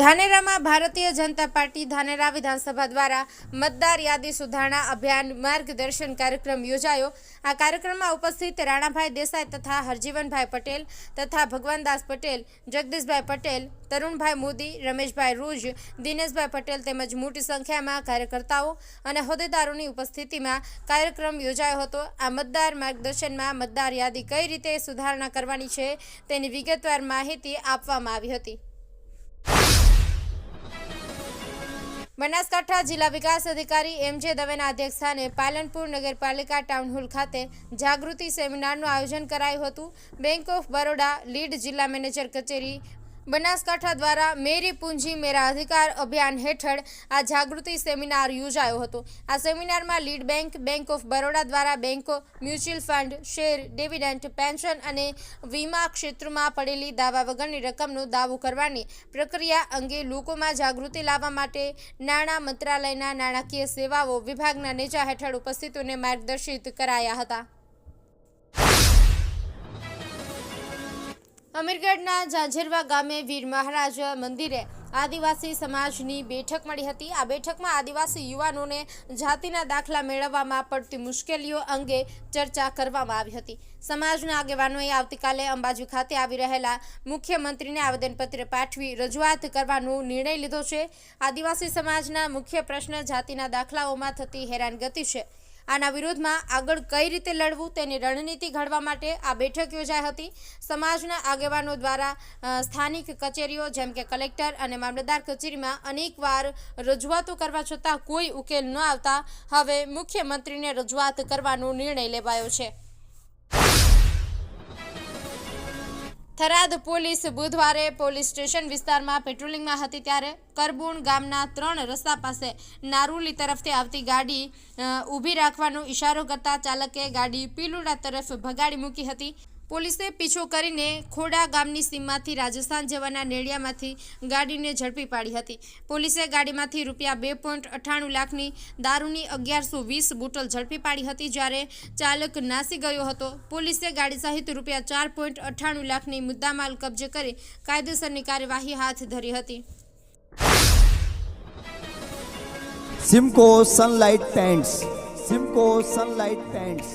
ધાનેરામાં Bharatiya Janata party Dhanera વિધાનસભા દ્વારા મતદાર યાદી સુધારણા અભિયાન માર્ગદર્શન કાર્યક્રમ યોજાયો. આ કાર્યક્રમમાં ઉપસ્થિત રાણાભાઈ દેસાઈ તથા હરજીવનભાઈ પટેલ તથા ભગવાનદાસ પટેલ, જગદીશભાઈ પટેલ, તરુણભાઈ મોદી, રમેશભાઈ રૂજ, દિનેશભાઈ પટેલ તેમજ મોટી સંખ્યામાં કાર્યકર્તાઓ અને હોદ્દેદારોની ઉપસ્થિતિમાં કાર્યક્રમ યોજાયો હતો. આ મતદાર માર્ગદર્શનમાં મતદાર યાદી કઈ રીતે સુધારણા કરવાની છે તેની વિગતવાર માહિતી આપવામાં આવી હતી. બનાસકાંઠા જિલ્લા વિકાસ અધિકારી એમ જે દવેના અધ્યક્ષસ્થાને પાલનપુર નગરપાલિકા ટાઉન હોલ ખાતે જાગૃતિ સેમિનારનું આયોજન કરાયું હતું. બેંક ઓફ બરોડા લીડ જિલ્લા મેનેજર કચેરી બનાસકાંઠા દ્વારા મેરી પૂંજી મેરા અધિકાર અભિયાન હેઠળ આ જાગૃતિ સેમિનાર યોજાયો હતો. આ સેમિનારમાં lead bank bank of Baroda દ્વારા બેંકો mutual fund, share dividend pension અને વીમા ક્ષેત્રમાં પડેલી દાવા વગરની રકમનો દાવો કરવાની પ્રક્રિયા અંગે લોકોમાં જાગૃતિ લાવવા માટે નાણાં મંત્રાલયના નાણાકીય સેવાઓ વિભાગના નેજા હેઠળ ઉપસ્થિતોને માર્ગદર્શિત કરાયા હતા. અમીરગઢના ઝાંઝરવા ગામે વીર મહારાજ મંદિરે આદિવાસી સમાજની બેઠક મળી હતી. આ બેઠકમાં આદિવાસી યુવાનોને જાતિના દાખલા મેળવવામાં પડતી મુશ્કેલીઓ અંગે ચર્ચા કરવામાં આવી હતી. સમાજના આગેવાનોએ આવતીકાલે અંબાજી ખાતે આવી રહેલા મુખ્યમંત્રીને આવેદનપત્ર પાઠવી રજૂઆત કરવાનો નિર્ણય લીધો છે. આદિવાસી સમાજના મુખ્ય પ્રશ્ન જાતિના દાખલાઓમાં થતી હેરાનગતિ છે. આના વિરોધમાં આગળ કઈ રીતે લડવું તેની રણનીતિ ઘડવા માટે આ બેઠક યોજાઈ હતી. સમાજના આગેવાનો દ્વારા સ્થાનિક કચેરીઓ જેમ કે કલેક્ટર અને મામલતદાર કચેરીમાં અનેકવાર રજૂઆતો કરવા છતાં કોઈ ઉકેલ ન આવતા હવે મુખ્યમંત્રીને રજૂઆત કરવાનો નિર્ણય લેવાયો છે. થરાદ પોલીસ બુધવારે પોલીસ સ્ટેશન વિસ્તારમાં પેટ્રોલિંગમાં હતી ત્યારે કરબુણ ગામના ત્રણ રસ્તા પાસે નારુલી તરફથી આવતી ગાડી ઊભી રાખવાનો ઇશારો કરતા ચાલકે ગાડી પીલુડા તરફ ભગાડી મૂકી હતી. પોલીસે પીછો કરીને ખોડા ગામની સીમમાંથી રાજસ્થાન જવાના નેડિયામાંથી ગાડીને ઝડપી પાડી હતી. પોલીસે ગાડીમાંથી રૂપિયા બે પોઈન્ટ અઠ્ઠાણું લાખની દારૂની અગિયારસો વીસ બોટલ ઝડપી પાડી હતી. જ્યારે ચાલક નાસી ગયો હતો, પોલીસે ગાડી સહિત રૂપિયા ચાર પોઈન્ટ અઠ્ઠાણું લાખની મુદ્દામાલ કબજે કરી કાયદેસરની કાર્યવાહી હાથ ધરી હતી. Simco sunlight paints Simco sunlight paints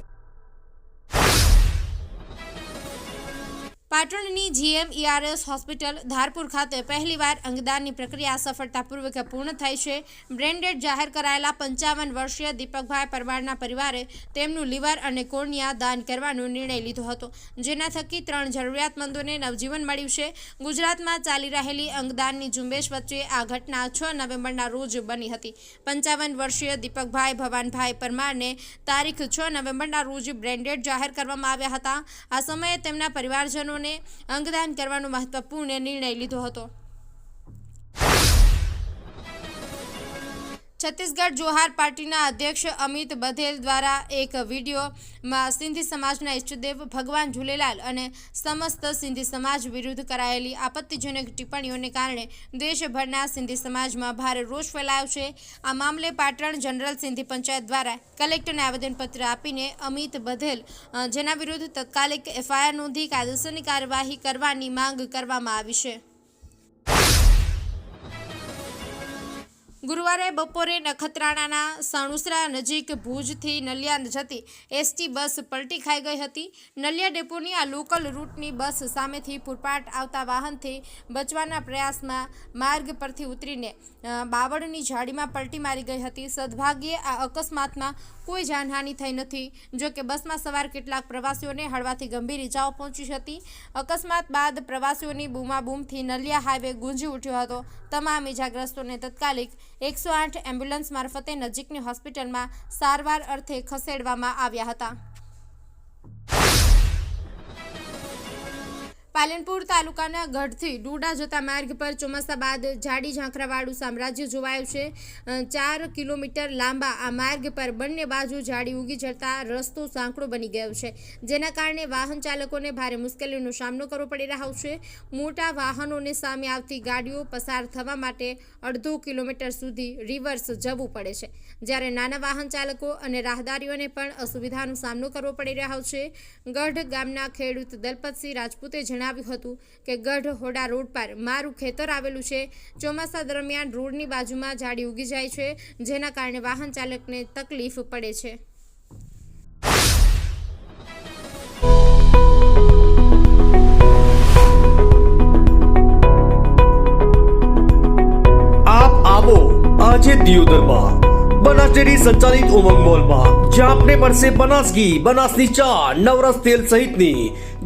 પાટણની જીએમઈઆરએસ હોસ્પિટલ ધારપુર ખાતે પહેલીવાર અંગદાનની પ્રક્રિયા સફળતાપૂર્વક પૂર્ણ થઈ છે. બ્રેન્ડેડ જાહેર કરાયેલા પંચાવન વર્ષીય દીપકભાઈ પરમારના પરિવારે તેમનું લીવર અને કોર્નિયા દાન કરવાનો નિર્ણય લીધો હતો, જેના થકી ત્રણ જરૂરિયાતમંદોને નવજીવન મળ્યું છે. ગુજરાતમાં ચાલી રહેલી અંગદાનની ઝુંબેશ વચ્ચે આ ઘટના છ નવેમ્બરના રોજ બની હતી. પંચાવન વર્ષીય દીપકભાઈ ભવાનભાઈ પરમારને તારીખ છ નવેમ્બરના રોજ બ્રેન્ડેડ જાહેર કરવામાં આવ્યા હતા. આ સમયે તેમના પરિવારજનોને અંગદાન કરવાનો મહત્વપૂર્ણ નિર્ણય લીધો હતો. છત્તીસગઢ જોહાર પાર્ટીના અધ્યક્ષ અમિત બધેલ દ્વારા એક વિડીયોમાં સિંધી સમાજના ઇષ્ટદેવ ભગવાન ઝૂલેલાલ અને સમસ્ત સિંધી સમાજ વિરુદ્ધ કરાયેલી આપત્તિજનક ટિપ્પણીઓને કારણે દેશભરના સિંધી સમાજમાં ભારે રોષ ફેલાયો છે આ મામલે પાટણ જનરલ સિંધી પંચાયત દ્વારા કલેક્ટરને આવેદનપત્ર આપીને અમિત બધેલ જેના વિરુદ્ધ તત્કાલિક એફઆઈઆર નોંધી કાયદેસરની કાર્યવાહી કરવાની માંગ કરવામાં આવી છે. ગુરુવારે બપોરે નખત્રાણાના સણુસરા નજીક ભુજથી નલિયા જતી એસટી બસ પલટી ખાઈ ગઈ હતી. નલિયા ડેપોની આ લોકલ રૂટની બસ સામેથી પૂરપાટ આવતા વાહનથી બચવાના પ્રયાસમાં માર્ગ પરથી ઉતરીને બાવળની ઝાડીમાં પલટી મારી ગઈ હતી. સદભાગ્યે આ અકસ્માતમાં કોઈ જાનહાનિ થઈ નથી, જો કે બસમાં સવાર કેટલાક પ્રવાસીઓને હળવાથી ગંભીર ઇજાઓ પહોંચી હતી. અકસ્માત બાદ પ્રવાસીઓની બૂમાબૂમથી નલિયા હાઈવે ગુંજી ઉઠ્યો હતો. તમામ ઇજાગ્રસ્તોને તત્કાલિક એકસો આઠ એમ્બ્યુલન્સ મારફતે નજીકની હોસ્પિટલમાં સારવાર અર્થે ખસેડવામાં આવ્યા હતા. પાલનપુર તાલુકાના ગઢથી ડુડા જતા માર્ગ પર ચોમાસા બાદ જાડી ઝાંખરાવાળું સામ્રાજ્ય જોવાયું છે. ચાર કિલોમીટર લાંબા આ માર્ગ પર બંને બાજુ જાડી ઉગી જતા રસ્તો સાંકડો બની ગયો છે. જેના કારણે વાહન ચાલકોને ભારે મુશ્કેલીનો સામનો કરવો પડી રહ્યો છે. મોટા વાહનોને સામે આવતી ગાડીઓ પસાર થવા માટે અડધો કિલોમીટર સુધી રિવર્સ જવું પડે છે. જ્યારે નાના વાહન ચાલકો અને રાહદારીઓને પણ અસુવિધાનો સામનો કરવો પડી રહ્યો છે. ગઢ ગામના ખેડૂત દલપતસિંહ રાજપૂતે જણાવ્યું હતું કે ગઢ હોડા રોડ પર મારું ખેતર આવેલું છે. ચોમાસા દરમિયાન રોડની બાજુમાં ઝાડી ઉગી જાય છે, જેના કારણે વાહન ચાલકને તકલીફ પડે છે. સંચાલિત ઉમંગ મોલમાં, જ્યાં આપને મળશે બનાસ ઘી બનાસની ચા નવરસ તેલ સહિતની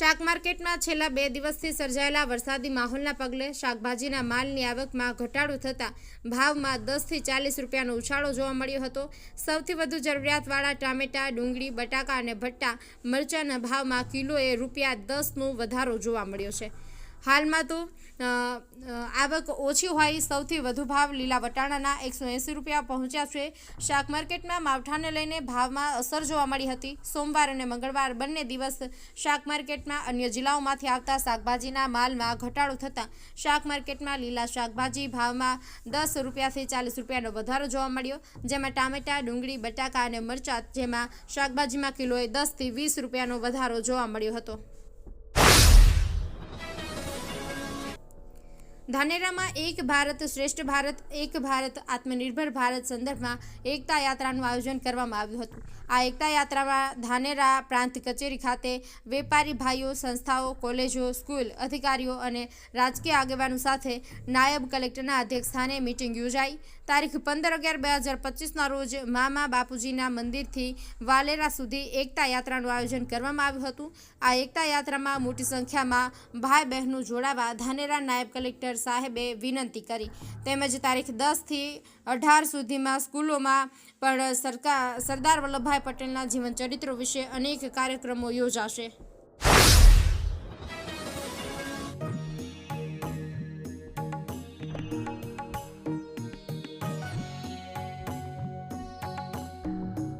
શાક માર્કેટમાં છેલ્લા બે દિવસથી સર્જાયેલા વરસાદી માહોલના પગલે શાકભાજીના માલની આવકમાં ઘટાડો થતાં ભાવમાં દસથી ચાલીસ રૂપિયાનો ઉછાળો જોવા મળ્યો હતો. સૌથી વધુ જરૂરિયાતવાળા ટામેટા, ડુંગળી, બટાકા અને ભટ્ટા મરચાંના ભાવમાં કિલોએ રૂપિયા દસનો વધારો જોવા મળ્યો છે. હાલમાં તો આવક ઓછી હોય સૌથી વધુ ભાવ લીલા વટાણાના એકસો એંસી રૂપિયા પહોંચ્યા છે. શાક માર્કેટમાં માવઠાને લઈને ભાવમાં અસર જોવા મળી હતી. સોમવાર અને મંગળવાર બંને દિવસ શાક માર્કેટમાં અન્ય જિલ્લાઓમાંથી આવતા શાકભાજીના માલમાં ઘટાડો થતાં શાક માર્કેટમાં લીલા શાકભાજી ભાવમાં દસ રૂપિયાથી ચાલીસ રૂપિયાનો વધારો જોવા મળ્યો. જેમાં ટામેટા, ડુંગળી, બટાકા અને મરચાં, જેમાં શાકભાજીમાં કિલોએ દસથી વીસ રૂપિયાનો વધારો જોવા મળ્યો હતો. ધાનેરામાં એક ભારત શ્રેષ્ઠ ભારત, એક ભારત આત્મનિર્ભર ભારત સંદર્ભમાં એકતા યાત્રાનું આયોજન કરવામાં આવ્યું હતું. આ એકતા યાત્રામાં ધાનેરા પ્રાંત કચેરી ખાતે વેપારી ભાઈઓ, સંસ્થાઓ, કોલેજો, સ્કૂલ અધિકારીઓ અને રાજકીય આગેવાનો સાથે નાયબ કલેક્ટરના અધ્યક્ષસ્થાને મિટિંગ યોજાઈ. તારીખ પંદર અગિયાર બે હજાર પચીસના રોજ મામા બાપુજીના મંદિરથી વાલેરા સુધી એકતા યાત્રાનું આયોજન કરવામાં આવ્યું હતું. આ એકતા યાત્રામાં મોટી સંખ્યામાં ભાઈ બહેનો જોડાવા ધાનેરા નાયબ કલેક્ટર સાહેબે વિનંતી કરી. તેમજ તારીખ દસથી અઢાર સુધીમાં સ્કૂલોમાં પણ સરકાર, સરદાર વલ્લભભાઈ પટેલના જીવન ચરિત્રો વિશે અનેક કાર્યક્રમો યોજાશે.